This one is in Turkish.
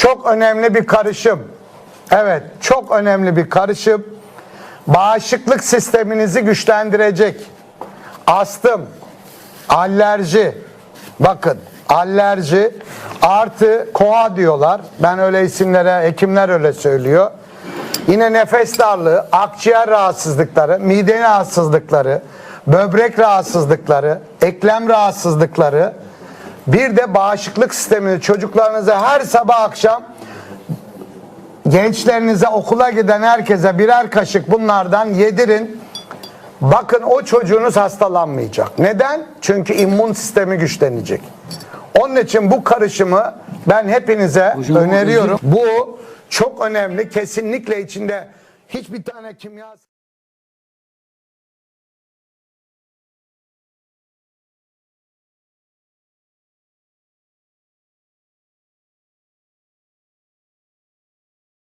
çok önemli bir karışım. Evet, çok önemli bir karışım. Bağışıklık sisteminizi güçlendirecek. Astım, alerji, bakın alerji artı koa diyorlar. Ben öyle isimlere, hekimler öyle söylüyor. Yine nefes darlığı, akciğer rahatsızlıkları, mide rahatsızlıkları, böbrek rahatsızlıkları, eklem rahatsızlıkları, bir de bağışıklık sistemini çocuklarınıza her sabah akşam gençlerinize okula giden herkese birer kaşık bunlardan yedirin. Bakın o çocuğunuz hastalanmayacak. Neden? Çünkü immün sistemi güçlenecek. Onun için bu karışımı ben hepinize Hocam, öneriyorum. Bu çok önemli. Kesinlikle içinde hiçbir tane kimya